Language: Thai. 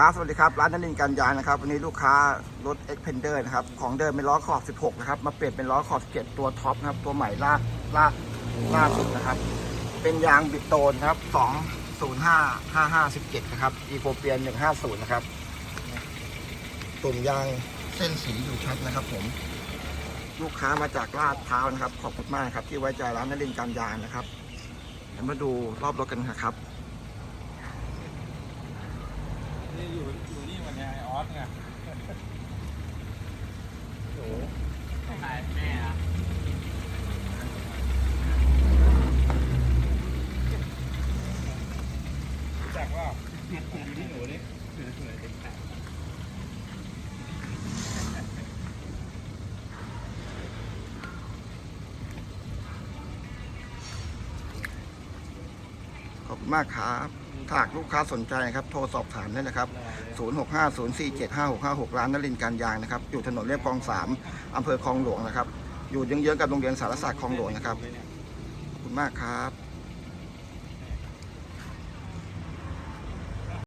ครับ สวัสดีครับ ร้านนันนินการยางนะครับ วันนี้ลูกค้ารถ e x p e n d e r นะครับ ของเดิมเป็นล้อขอบ 16 นะครับ มาเปลี่ยนเป็นล้อขอบ 17 ตัวท็อปนะครับ ตัวใหม่ล่าล่าล่าสุดนะครับ เป็นยางบิดโตนครับ 205 5517 นะครับ อีโ o เปียน 150 นะครับ ตุ่มยางเส้นสีอยู่ชัดนะครับผม ลูกค้ามาจากลาดพร้าวนะครับ ขอบคุณมากครับ ที่ไว้ใจร้านนันนินการยางนะครับเดี๋ยวมาดูรอบรถกันนะครับ นี่อยู่อยู่นี่วัน เนี้ยไอออสไงโอ้ใครแม่อะรู้จักว่าอยู่ที่หนูนี่ อบคุณมากครับถ้ากลูกค้าสนใจครับ โทรสอบถามได้นะครับ 0650475656 ร้านนรินทร์การยางนะครับ อยู่ถนนเรียบคลอง 3 อำเภอคลองหลวงนะครับ อยู่เยื้องๆกับโรงเรียนสารศาสตร์คลองหลวงนะครับ ขอบคุณมากครับ